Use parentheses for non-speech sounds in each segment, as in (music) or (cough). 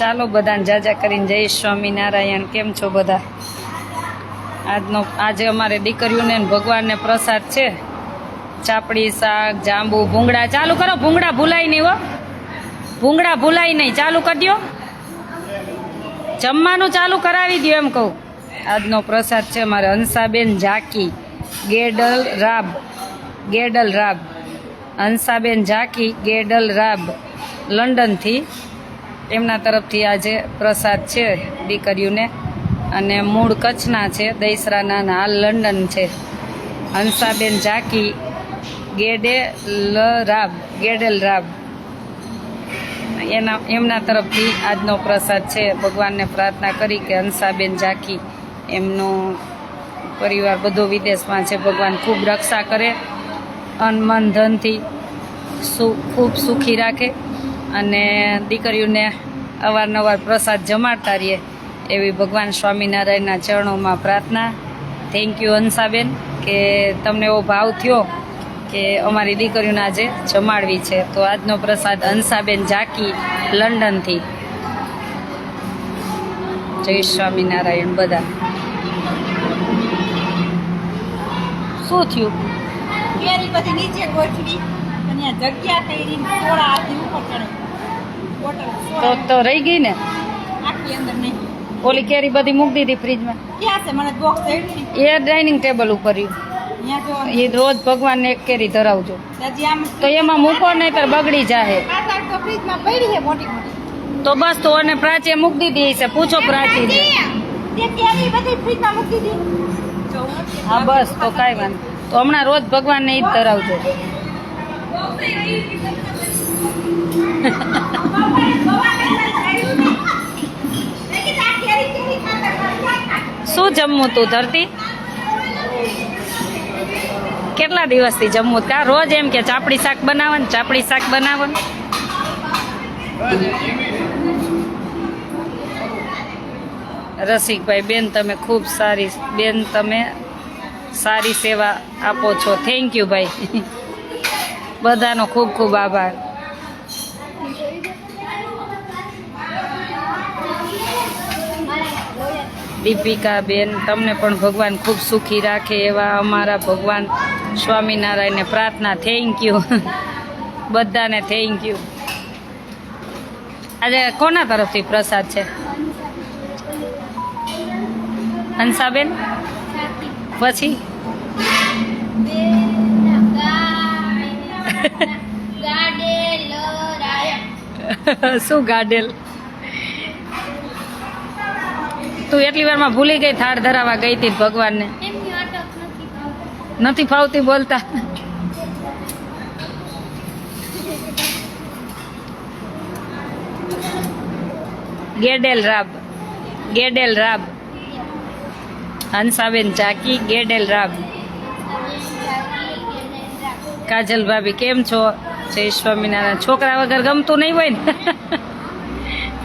ચાલો બધાને જાજા કરીને જય સ્વામિનારાયણ. કેમ છો બધા? આજનો આજે અમારે દીકરીઓને ભગવાનને પ્રસાદ છે. ચાપડી શાક, જાંબુ, ભૂંગળા. ચાલુ કરો, ભૂંગળા ભૂલાય નહીં હો. ભૂંગળા ભૂલાય નહીં. ચાલુ કરી દો જમવાનું ચાલુ કરાવી દો એમ કહું. આજનો પ્રસાદ છે અમારે હંસાબેન ઝાકી ગેડલ રાબ. ગેડલ રાબ. હંસાબેન ઝાકી ગેડલ રાબ. લંડનથી એમના તરફથી આજે પ્રસાદ છે દીકરીઓને. અને મૂળ કચ્છના છે, દૈસરાના હાલ લંડન છે. હંસાબેન ઝાકી ગેડે લ રાબ, ગેડેલ રાબ. એના, એમના તરફથી આજનો પ્રસાદ છે. ભગવાનને પ્રાર્થના કરી કે હંસાબેન ઝાકી એમનો પરિવાર બધો વિદેશમાં છે. ભગવાન ખૂબ રક્ષા કરે, અન મન ધનથી સુ, ખૂબ સુખી રાખે. અને દીકરીઓને અવારનવાર પ્રસાદ જમાડતા રહીએ એવી ભગવાન સ્વામિનારાયણના ચરણોમાં પ્રાર્થના. થેન્ક યુ હંસાબેન, કે તમને એવો ભાવ થયો કે અમારી દીકરીઓને આજે જમાડવી છે. તો આજનો પ્રસાદ હંસાબેન ઝાકી લંડનથી. જય સ્વામિનારાયણ બધા. શું થયું? નીચે ગોઠવી. અને જગ્યા કરી સોળા આથી ઉપર ચડે. તો તો રહી ગઈ ને? આખી અંદર નહીં. ઓલી કેરી બધી મૂકી દીધી ફ્રીજમાં ક્યાં છે? મને બોક્સ એ ડાઇનિંગ ટેબલ ઉપર રહ્યું. એ રોજ ભગવાનને એક કેરી ધરાવજો. તો એમાં મૂકો નહીં તો બગડી જાય તો ફ્રીજમાં પડી છે મોટી મોટી. તો બસ તો અને પ્રાચીએ મૂકી દીધી છે પૂછો પ્રાચીને તે કેરી બધી ફ્રીજમાં મૂકી દીધી. જો હા બસ તો કાંઈ વાંધો તો હમણાં રોજ ભગવાનને ઈ જ ધરાવજો. શું જમવું તું ધરતી? કેટલા દિવસથી જમવું કા રોજ એમ કે ચાપડી શાક બનાવવાનું, ચાપડી શાક બનાવવાનું. રસિકભાઈ, બેન તમે ખૂબ સારી, બેન તમે સારી સેવા આપો છો. થેન્ક યુ ભાઈ. બધાનો ખૂબ ખૂબ આભાર. દીપિકા બેન, તમને પણ ભગવાન ખૂબ સુખી રાખે એવા અમારા ભગવાન સ્વામિનારાયણને પ્રાર્થના થેન્ક યુ (laughs) બધાને થેન્ક યુ આજે કોના તરફથી પ્રસાદ છે? હંસાબેન? પછી? (laughs) શું ગાડેલ? તું એટલી વારમાં ભૂલી ગઈ, થાળ ધરાવા ગઈ હતી ભગવાનને. નથી ફાવતી બોલતા. ગેડેલ રાબ ગેડેલ રાબ. હંસાબેન ચાકી, ગેડેલ રાબ. કાજલ ભાભી, કેમ છો? જય સ્વામિનારાયણ. છોકરા વગર ગમતું નહીં હોય ને?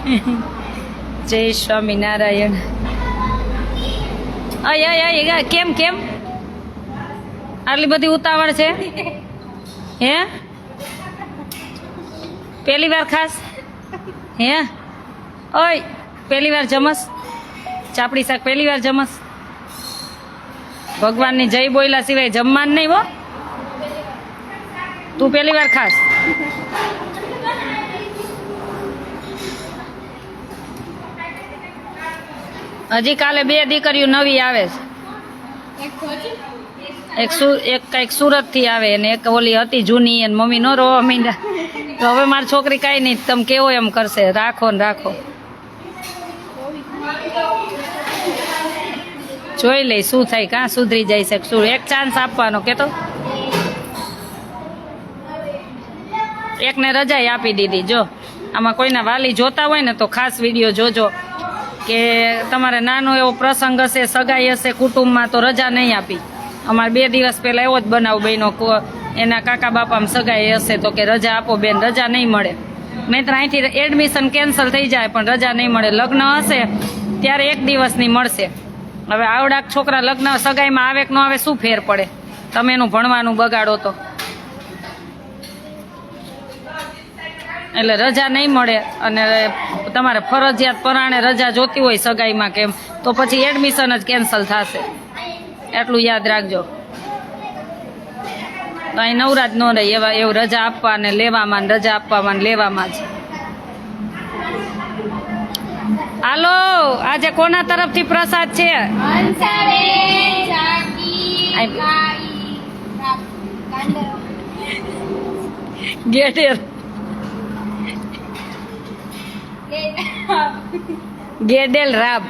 (laughs) જય સ્વામિનારાયણ. અય અય કેમ કેમ? આટલી બધી ઉતાવળ છે? હે? પહેલી વાર ખાસ? હે? ઓય, પહેલી વાર જમસ? ચાપડી શાક પહેલી વાર જમસ? ભગવાનની જય બોયલા સિવાય જમવાનું નહીં હો? તું પહેલી વાર ખાસ? હજી કાલે બે દીકરીઓ નવી આવે છે. એક સુ, એક કંઈક સુરતથી આવે ને એક ઓલી હતી જૂની અને મમ્મી નો રોવા મીંડા તો હવે મારી છોકરી કાંઈ નહીં, તમે કેવો એમ કરશે? રાખો ને રાખો. જોઈ લઈ, શું થાય, કાં સુધરી જાય છે? શું, એક ચાન્સ આપવાનો કે એકને રજાઈ આપી દીધી, જો. આમાં કોઈના વાલી જોતા હોય ને તો ખાસ વીડિયો જોજો કે તમારે નાનો એવો પ્રસંગ હશે, સગાઈ હશે, કુટુંબમાં તો રજા નહીં આપી. અમારે બે દિવસ પહેલાં એવો જ બનાવ બહેનો એના કાકા બાપામાં સગાઈ હશે તો કે રજા આપો બેન, રજા નહીં મળે. નહીંતર અહીંથી એડમિશન કેન્સલ થઈ જાય પણ રજા નહીં મળે. લગ્ન હશે ત્યારે એક દિવસની મળશે. હવે આવડાક છોકરા લગ્ન, સગાઈમાં આવે કે ન આવે, શું ફેર પડે? તમે એનું ભણવાનું બગાડો તો. એટલે રજા નહીં મળે અને તમારે ફરજિયાત પરાણે રજા જોતી હોય સગાઈમાં કેમ તો પછી એડમિશન જ કેન્સલ થશે. એટલું યાદ રાખજો. તો અહીં નવરાજ ન રહે એવા એવું રજા આપવા ને લેવામાં ને રજા આપવામાં ને લેવામાં જ. હાલો આજે કોના તરફથી પ્રસાદ છે? ગેટેર. ગેડેલ રાબ.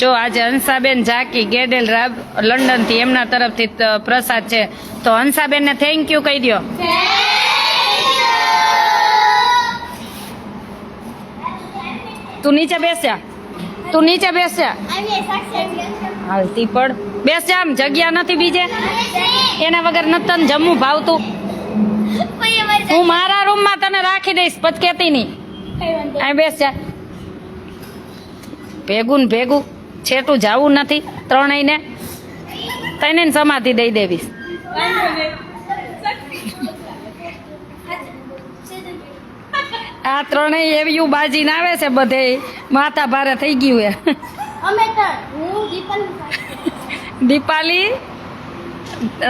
જો આજે હંસાબેન ઝાકી ગેડેલ રાબ લંડનથી એમના તરફથી પ્રસાદ છે. તો હંસાબેન ને થેન્ક યુ કહી દો તું નીચે બેસ્યા. તું નીચે બેસ્યા. હાલતી પડ. બેસ્યા આમ જગ્યા નથી બીજે? એના વગર નથી તને જમવું ભાવતું. હું મારા રૂમમાં તને રાખી દઈશ પછી કેતી નહીં અહીં બેસ જા. ભેગું ને ભેગું. છેટું જાવું નથી. ત્રણેયને તને સમાધિ દઈ દેવીશ. આ ત્રણેય એવી બાજીને આવે છે બધે. માતા ભારે થઈ ગયું દીપન દીપાલી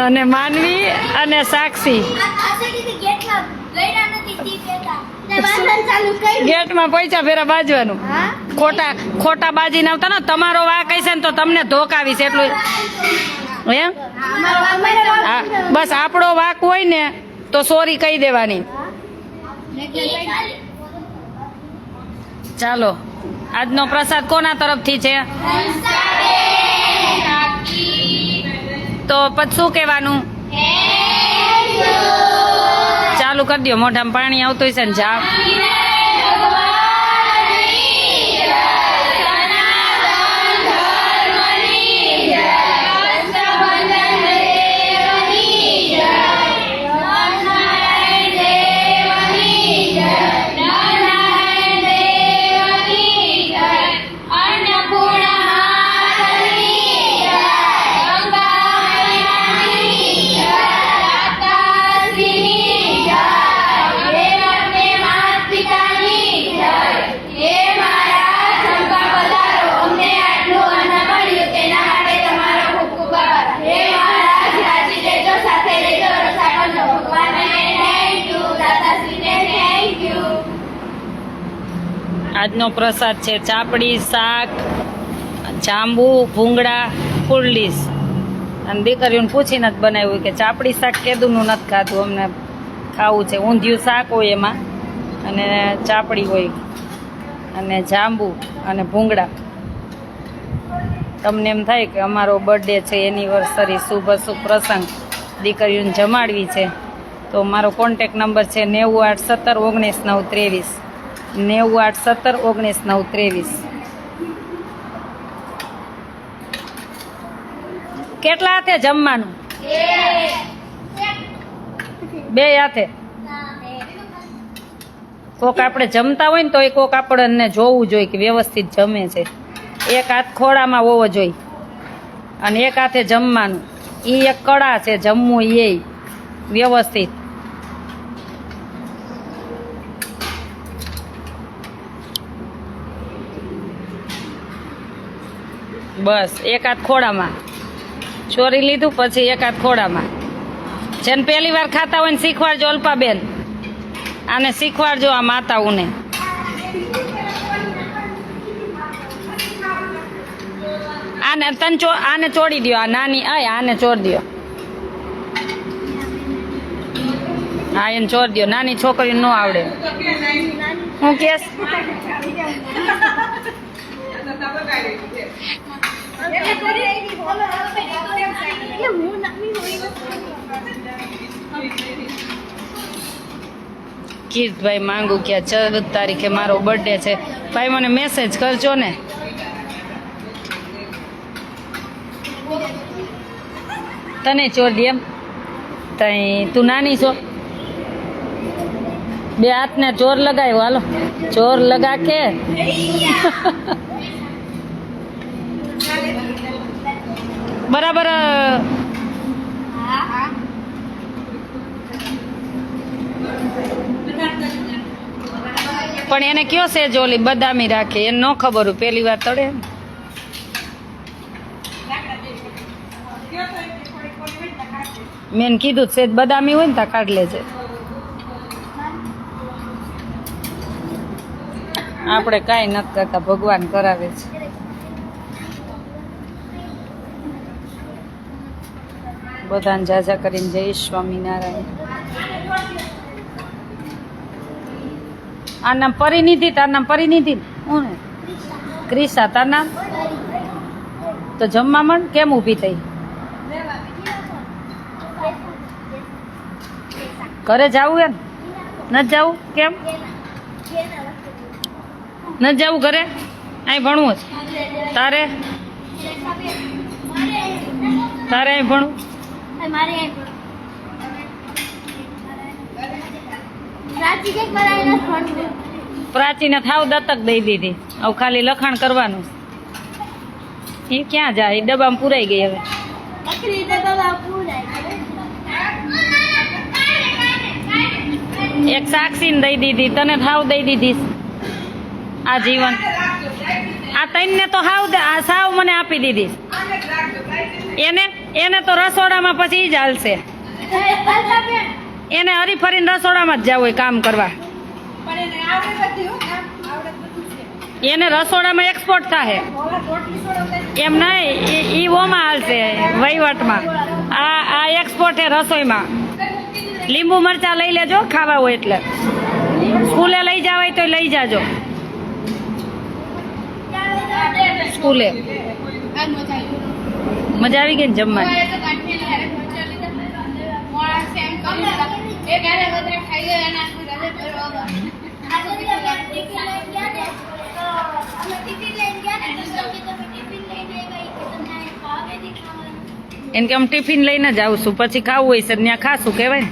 અને માનવી અને સાક્ષી. ગેટમાં પૈસા ફેરા બાજવાનું. હા? ખોટા ખોટા બાજીને આવતા ને તમારો વાક હશે ને તો તમને ધોકાવીશ એટલું. એમ બસ આપણો વાક હોય ને તો સોરી કહી દેવાની. ચાલો. આજનો પ્રસાદ કોના તરફથી છે? તો પછી શું કહેવાનું? ચાલુ કરી દો મોઢામાં પાણી આવતું હશે ને જાવ પ્રસાદ છે. ચાપડી, શાક, જાંબુ, ભૂંગળા ફૂલડીસ અને દીકરીઓને પૂછીને જ બનાવ્યું કે ચાપડી, શાક કેદુનું નથી ખાધું. અમને ખાવું છે. ઊંધિયું શાક હોય એમાં અને ચાપડી હોય અને જાંબુ અને ભૂંગળા. તમને એમ થાય કે અમારો બર્થડે છે એનિવર્સરી શુભ અશુભ પ્રસંગ. દીકરીઓને જમાડવી છે. તો મારો કોન્ટેક નંબર છે નેવું આઠ સત્તર ઓગણીસ નવ ત્રેવીસ. નેવું આઠ સત્તર, ઓગણીસ નવ ત્રેવીસ. કેટલા હાથે જમવાનું? બે હાથે. કોક આપણે જમતા હોય ને તો એ કોક આપણને જોવું જોઈએ કે વ્યવસ્થિત જમે છે. એક હાથ ખોળામાં હોવો જોઈએ. અને એક હાથે જમવાનું. એ એક કળા છે, જમવું એ વ્યવસ્થિત. બસ એક હાથ ખોડામાં ચોરી લીધું પછી એક હાથ ખોડામાં જેને પહેલી વાર ખાતા હોય ને શીખવાડજો અલ્પાબેન. આને શીખવાડજો આ માતાઓને. આને તને ચો આને ચોડી દ્યો આ નાની આ આને ચોર દ્યો. હા એને ચોર દ્યો. નાની છોકરી ન આવડે. હું કેસ (laughs) કીર્તભાઈ માંગુ કે ચૌદ તારીખે મારો બર્થડે છે. ભાઈ, મને મેસેજ કરજો ને. તને ચોર દે એમ. તઈ તું નાની છો. બે હાથને ચોર લગાવ્યો હાલો. ચોર લગા કે. બરાબર પણ એને કયો છે જ ઓલી બદામી રાખે, એને ન ખબર હોય, પેલી વાર તળે મેન કીધું છે બદામી હોય ને ત્યાં કાઢ લેજે. આપણે કાંઈ નથી કરતા, ભગવાન કરાવે છે. બધાને જાજા કરીને જય સ્વામિનારાયણ. આ નામ પરિનિધિ, તાર નામ પરિનિધિ. હું ને ક્રિશા તાર નામ? તો જમવા માંડ કેમ ઊભી થઈ? ઘરે જાવું એમ? ન જાવું? કેમ? ન જાવું ઘરે? અહીં ભણવું છે તારે? તારે અહીં ભણવું? મારે પ્રાચીને થાવ દત્તક દઈ દીધી. હવે ખાલી લખાણ કરવાનું. એ ક્યાં જાય? એ ડબ્બામાં પુરાઈ ગઈ હવે. એક સાક્ષીને દઈ દીધી. તને થાવ દઈ દીધી. આ જીવન. આ તઈને તો હાવ દે- આ સાવ મને આપી દીધી. એને એને તો રસોડામાં પછી જ હાલશે. એને હરીફરીને રસોડામાં જ જવું હોય કામ કરવા. એને રસોડામાં એક્સપોર્ટ થાય એમ નહીં ઈ- ઈ ઓમાં હાલશે વહીવટમાં. આ આ એક્સપોર્ટ છે રસોઈમાં. લીંબુ મરચા લઈ લેજો ખાવા હોય એટલે. સ્કૂલે લઈ જવા હોય તો લઈ જાજો. સ્કૂલે. મજા આવી ગઈ ને જમવાની? એને કે આમ ટિફિન લઈને જ આવશું પછી ખાવું હોય છે ત્યાં ખાશું કહેવાય ને?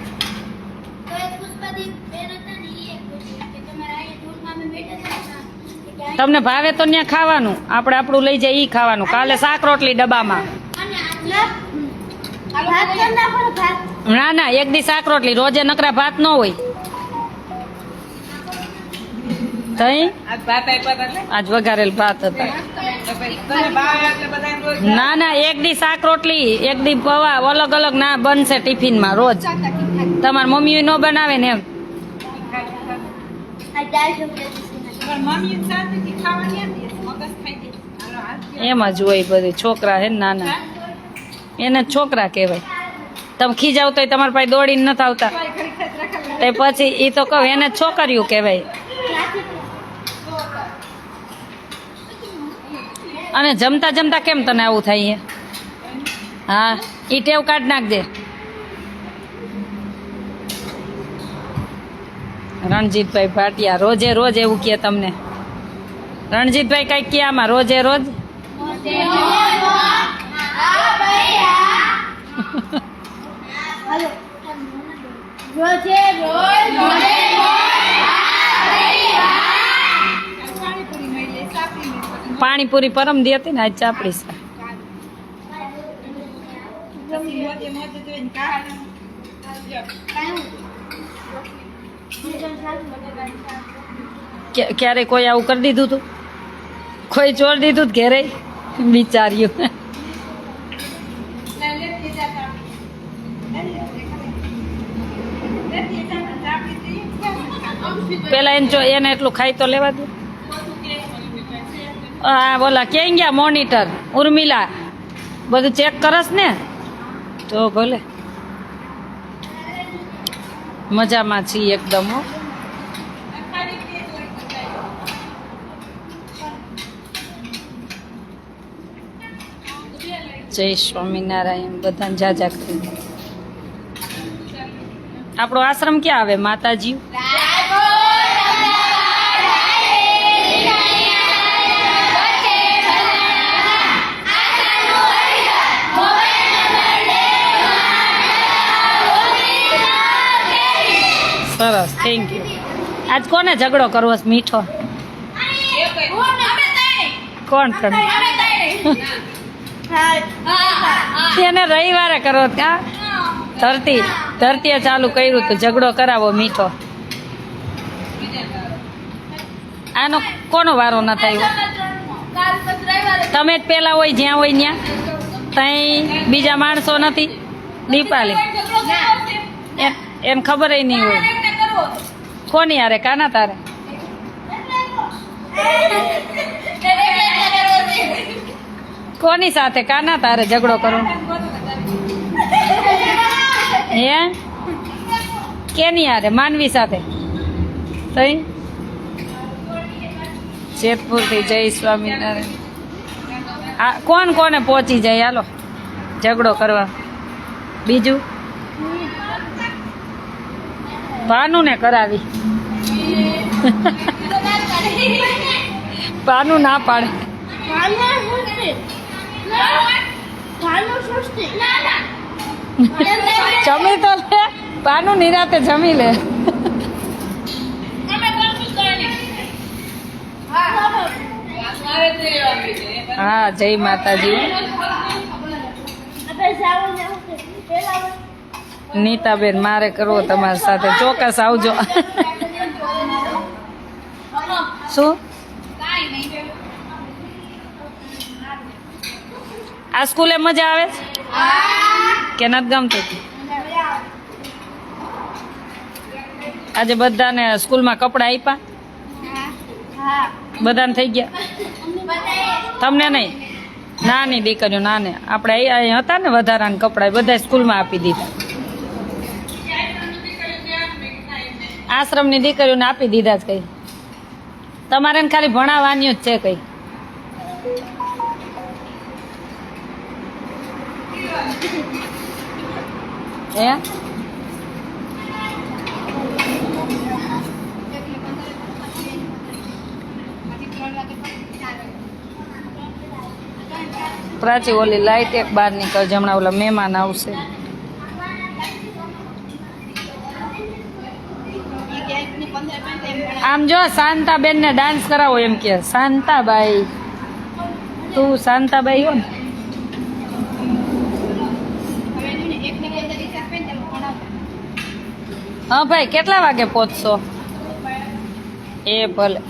તમને ભાવે તો ત્યાં ખાવાનું આપણે આપણું લઈ જાય એ ખાવાનું. કાલે શાક રોટલી ડબ્બામાં. ના ના એક દી શાક રોટલી રોજે નકરા ભાત ન હોય. તઈ? આજ વઘારેલ ભાત હતા. ના ના એક દી શાક રોટલી એક દી પૌવા અલગ અલગ ના બનશે ટિફિનમાં રોજ. તમારી મમ્મી ન બનાવે ને એમ. એમ જ હોય બધું છોકરા હે નાના. એને છોકરા કહેવાય. તમે ખીજાવ તોય તમારા પાસે દોડીને નથી આવતા. તે પછી એ તો કહું, એને છોકરીયું કહેવાય. અને જમતા જમતા કેમ તને આવું થાય હા, ઈ ટેવ કાઢ નાખજે રણજીતભાઈ ભાટિયા, રોજે રોજ એવું કહે તમને. રણજીતભાઈ કંઈક કે આમાં રોજે રોજ. રોજે રોજ મળી પછી પાણીપુરી પરમ દી હતી ને, આજ ચાપડી ક્યારે કોઈ આવું કરી દીધું તું? કોઈ ચોર દીધું ઘેરે? બિચાર્યું ના, લેતી જા સાપડી. લેતી જા સાપડી જઈએ. પેલા એને જો એને એટલું ખાઈ તો લેવા દે. હા, બોલા, ક્યાં ગયા મોનિટર ઉર્મિલા, બધું ચેક કરસ ને? તો ભલે. મજામાં છીએ એકદમ હો. જય સ્વામિનારાયણ, બધાને જાજા આપણો આશ્રમ ક્યાં આવે, માતાજી? સરસ. થેન્ક યુ આજ કોને ઝઘડો કરવો છે મીઠો? કોણ તને એને રવિવારે કરો ત્યાં ધરતી ધરતીએ ચાલુ કર્યું તું ઝઘડો કરાવો મીઠો. આનો કોનો વારો ન થયો? તમે જ પેલા હોય જ્યાં હોય ત્યાં? ત્યાં બીજા માણસો નથી? દીપાલી. એ- એને ખબર નહીં હોય. કોની યારે કાના તારે? કોની સાથે? કાના તારે ઝઘડો કરો? હે? કેની યારે માનવી સાથે? તઈ? જેતપુરથી જય સ્વામિનારાયણ. કોણ કોને પહોંચી જાય? હાલો, ઝઘડો કરવા. બીજું? ભાનુને કરાવી. ભાનુ ના પાડે. જમી તો લે. પાનું નિરાતે જમી લે. હા, જય માતાજી. નીતાબેન, મારે કરવો તમારી સાથે. ચોક્કસ આવજો. શું? આ સ્કૂલે મજા આવે છે? કે નથી ગમતું? આજે બધાને સ્કૂલમાં કપડાં આપ્યા? બધાને થઈ ગયા? તમને નહીં? નાની દીકરીઓ, નાને. આપણે અહીં અહીં હતા ને વધારાના કપડાં બધા સ્કૂલમાં આપી દીધા. આશ્રમની દીકરીઓને આપી દીધા જ કઈ. તમારે ખાલી ભણાવવાની જ છે કઈ. હે? પ્રાચી ઓલી લાઈટ એક બહાર નીકળ જમણા ઓલા મહેમાન આવશે. આમ જો શાંતાબેન ને ડાન્સ કરાવો એમ કે. શાંતાબાઈ. તું શાંતાબાઈ હો હા ભાઈ, કેટલા વાગે પહોંચશો? એ ભલે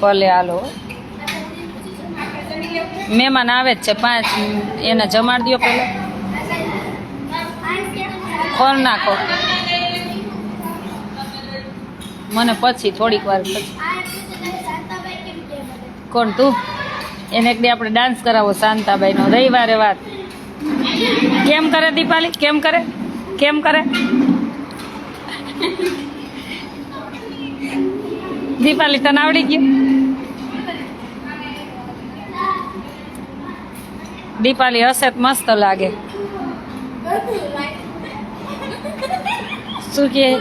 ભલે હાલો. મહેમાન આવે જ છે, પાંચ, એને જમાડ દો પેલા ફોન નાખો. મને પછી, થોડીક વાર પછી. કોણ તું? એને એક દી આપણે ડાન્સ કરાવો, શાંતાબાઈનો. રવિવારે વાત. કેમ કરે દીપાલી? કેમ કરે? કેમ કરે? દીપાલી, તને આવડી ગયું? દીપાલી હશે મસ્ત લાગે. શું કે?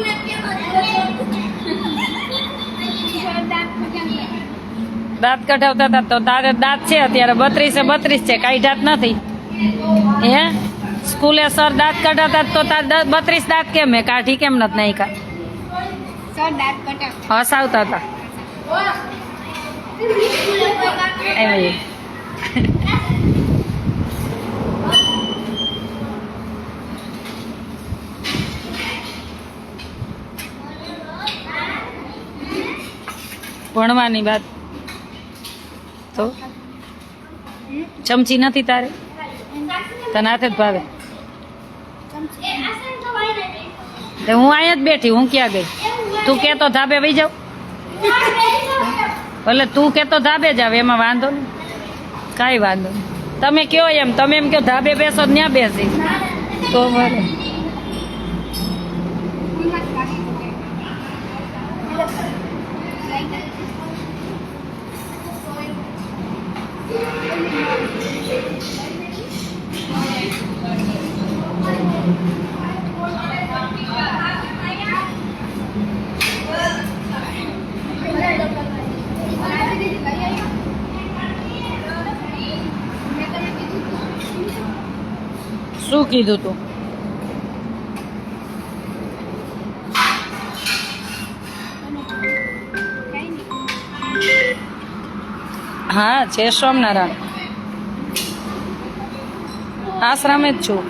દાંત કઢાવતા હતા તો તારે દાંત છે અત્યારે બત્રીસે બત્રીસ છે કાઢ્યા જ નથી. હે? સ્કૂલે સર દાંત કઢાવતા તો તાર બત્રીસ દાંત કેમ હે? કાઢી કેમ નથી નાખ્યા? હસાવતા હતા. ભણવાની વાત. તો? ચમચી નથી તારે? તને હાથે જ ભાવે. હું અહીંયા જ બેઠી, હું ક્યાં ગઈ? તું કેતો ધાબે વહી જાવ ભલે તું કેતો ધાબે જાવ એમાં વાંધો નહીં. કાંઈ વાંધો નહીં. તમે કયો એમ, તમે એમ કહો ધાબે બેસો ત્યાં બેસી. તો ભલે શું કીધું તું? હા, છે સ્વામિનારાયણ. આશ્રમે જ છું.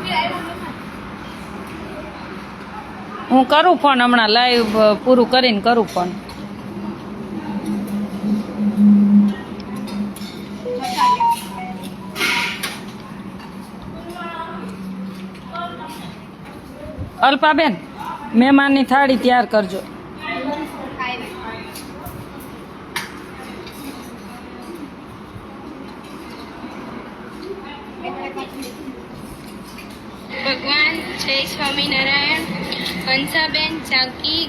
હું કરું ફોન હમણાં લાઈવ પૂરું કરીને કરું ફોન. અલ્પાબેન મહેમાનની થાળી તૈયાર કરજો. ભગવાન જય સ્વામિનારાયણ હંસાબેન ચાકી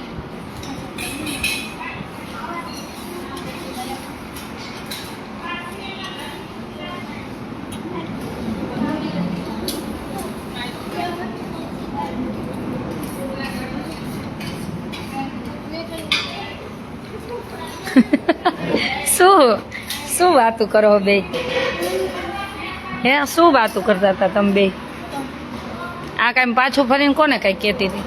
શું શું વાતું કરો બે હે, શું વાતું કરતા હતા તમે બે? આ કાંઈ પાછું ફરીને કોને કાંઈ કહેતી હતી?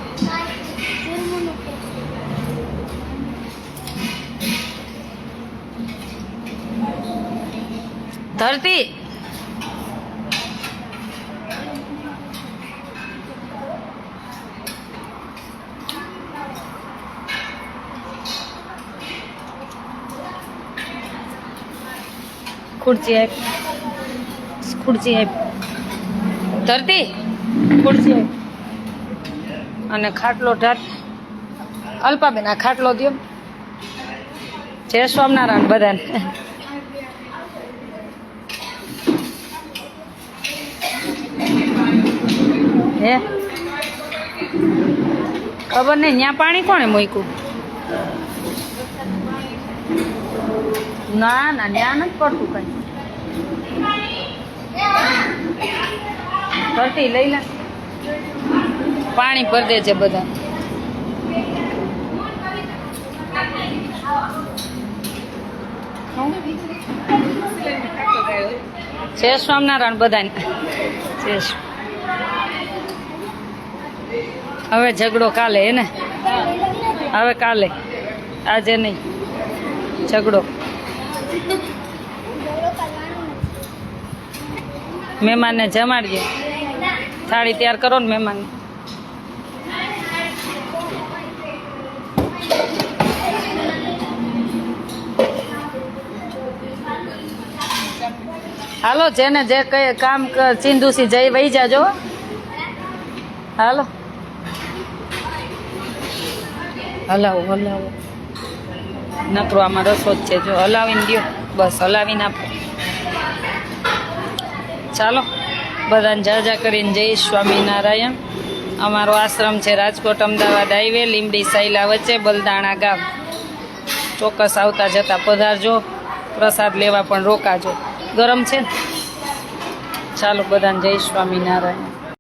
ધરતી ખુરચી આપ ખુરચી આપ ધરતી? ખુરશી આપ. અને ખાટલો ઢાટ અલ્પાબેન, આ ખાટલો દો જય સ્વામિનારાયણ બધાને. હે? ખબર નહીં ત્યાં પાણી કોણે મૂક્યું? ના ના ત્યાં નથી પડતું કઈ. ભરતી લઈ લે. પાણી ભર છે બધા. જય સ્વામિનારાયણ બધાને. જય હવે ઝઘડો કાલે હે ને? હવે કાલે. આજે નહીં. ઝઘડો. મહેમાનને જમાડીએ. થાળી તૈયાર કરો ને મહેમાનને. હાલો, જેને જે કઈ કામ ચિંદુસી જઈ વહી જાજો. હાલો. હલાવો હલાવો. નકરો આમાં રસો જ છે. જો હલાવીને દ્યો. બસ, હલાવીને આપો. ચાલો, બધાને જાજા કરીને જય સ્વામિનારાયણ. અમારો આશ્રમ છે રાજકોટ, અમદાવાદ હાઈવે લીમડી સાયલા વચ્ચે, બલદાણા ગામ. ચોક્કસ આવતા જતા પધારજો, પ્રસાદ લેવા પણ રોકાજો. ગરમ છે ચાલો, બધાને જય સ્વામિનારાયણ.